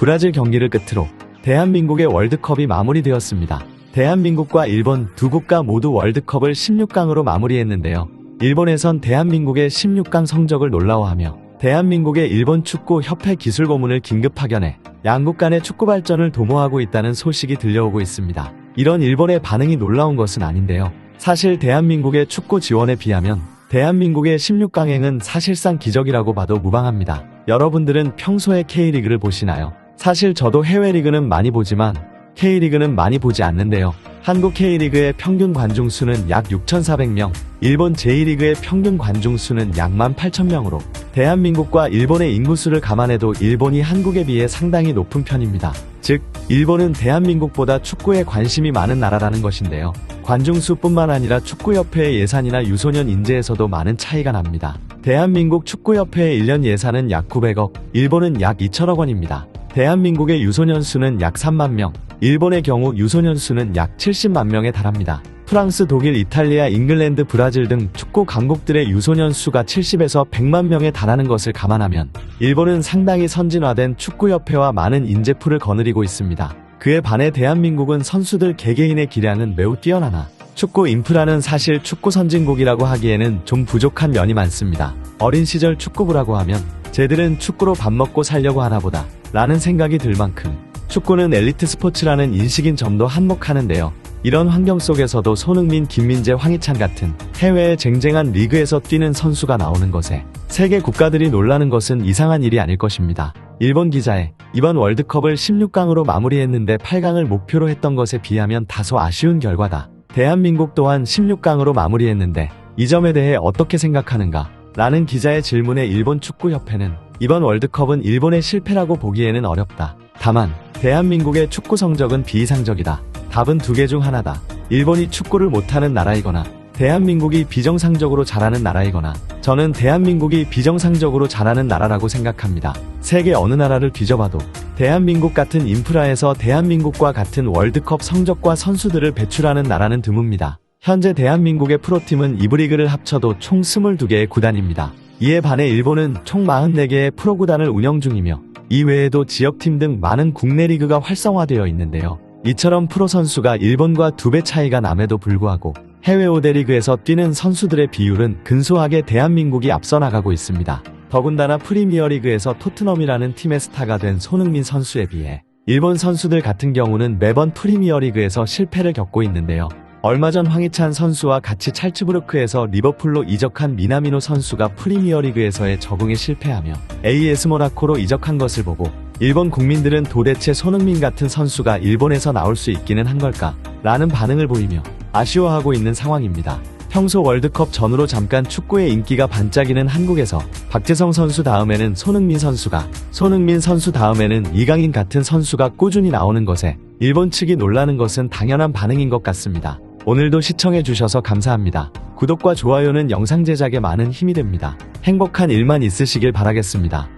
브라질 경기를 끝으로 대한민국의 월드컵이 마무리되었습니다. 대한민국과 일본 두 국가 모두 월드컵을 16강으로 마무리했는데요. 일본에선 대한민국의 16강 성적을 놀라워하며 대한민국의 일본 축구 협회 기술 고문을 긴급 파견해 양국 간의 축구 발전을 도모하고 있다는 소식이 들려오고 있습니다. 이런 일본의 반응이 놀라운 것은 아닌데요. 사실 대한민국의 축구 지원에 비하면 대한민국의 16강행은 사실상 기적이라고 봐도 무방합니다. 여러분들은 평소에 K리그를 보시나요? 사실 저도 해외 리그는 많이 보지만 K리그는 많이 보지 않는데요. 한국 K리그의 평균 관중 수는 약 6,400명, 일본 J리그의 평균 관중 수는 약 18,000명으로 대한민국과 일본의 인구수를 감안해도 일본이 한국에 비해 상당히 높은 편입니다. 즉, 일본은 대한민국보다 축구에 관심이 많은 나라라는 것인데요. 관중 수뿐만 아니라 축구협회의 예산이나 유소년 인재에서도 많은 차이가 납니다. 대한민국 축구협회의 1년 예산은 약 900억, 일본은 약 2천억 원입니다. 대한민국의 유소년 수는 약 3만 명, 일본의 경우 유소년 수는 약 70만 명에 달합니다. 프랑스, 독일, 이탈리아, 잉글랜드, 브라질 등 축구 강국들의 유소년 수가 70에서 100만 명에 달하는 것을 감안하면 일본은 상당히 선진화된 축구협회와 많은 인재풀을 거느리고 있습니다. 그에 반해 대한민국은 선수들 개개인의 기량은 매우 뛰어나나 축구 인프라는 사실 축구 선진국이라고 하기에는 좀 부족한 면이 많습니다. 어린 시절 축구부라고 하면 쟤들은 축구로 밥 먹고 살려고 하나 보다 라는 생각이 들 만큼 축구는 엘리트 스포츠라는 인식인 점도 한몫하는데요. 이런 환경 속에서도 손흥민, 김민재, 황희찬 같은 해외의 쟁쟁한 리그에서 뛰는 선수가 나오는 것에 세계 국가들이 놀라는 것은 이상한 일이 아닐 것입니다. 일본 기자의 이번 월드컵을 16강으로 마무리했는데 8강을 목표로 했던 것에 비하면 다소 아쉬운 결과다. 대한민국 또한 16강으로 마무리했는데 이 점에 대해 어떻게 생각하는가? 라는 기자의 질문에 일본 축구협회는 이번 월드컵은 일본의 실패라고 보기에는 어렵다. 다만 대한민국의 축구 성적은 비이상적이다. 답은 두 개 중 하나다. 일본이 축구를 못하는 나라이거나 대한민국이 비정상적으로 잘하는 나라이거나 저는 대한민국이 비정상적으로 잘하는 나라라고 생각합니다. 세계 어느 나라를 뒤져봐도 대한민국 같은 인프라에서 대한민국과 같은 월드컵 성적과 선수들을 배출하는 나라는 드뭅니다. 현재 대한민국의 프로팀은 이브리그를 합쳐도 총 22개의 구단입니다. 이에 반해 일본은 총 44개의 프로구단을 운영 중이며 이외에도 지역팀 등 많은 국내 리그가 활성화되어 있는데요. 이처럼 프로 선수가 일본과 두 배 차이가 남에도 불구하고 해외 5대 리그에서 뛰는 선수들의 비율은 근소하게 대한민국이 앞서 나가고 있습니다. 더군다나 프리미어리그에서 토트넘이라는 팀의 스타가 된 손흥민 선수에 비해 일본 선수들 같은 경우는 매번 프리미어리그에서 실패를 겪고 있는데요. 얼마 전 황희찬 선수와 같이 찰츠부르크에서 리버풀로 이적한 미나미노 선수가 프리미어리그에서의 적응에 실패하며 AS 모나코로 이적한 것을 보고 일본 국민들은 도대체 손흥민 같은 선수가 일본에서 나올 수 있기는 한 걸까? 라는 반응을 보이며 아쉬워하고 있는 상황입니다. 평소 월드컵 전후로 잠깐 축구의 인기가 반짝이는 한국에서 박재성 선수 다음에는 손흥민 선수가, 손흥민 선수 다음에는 이강인 같은 선수가 꾸준히 나오는 것에 일본 측이 놀라는 것은 당연한 반응인 것 같습니다. 오늘도 시청해주셔서 감사합니다. 구독과 좋아요는 영상 제작에 많은 힘이 됩니다. 행복한 일만 있으시길 바라겠습니다.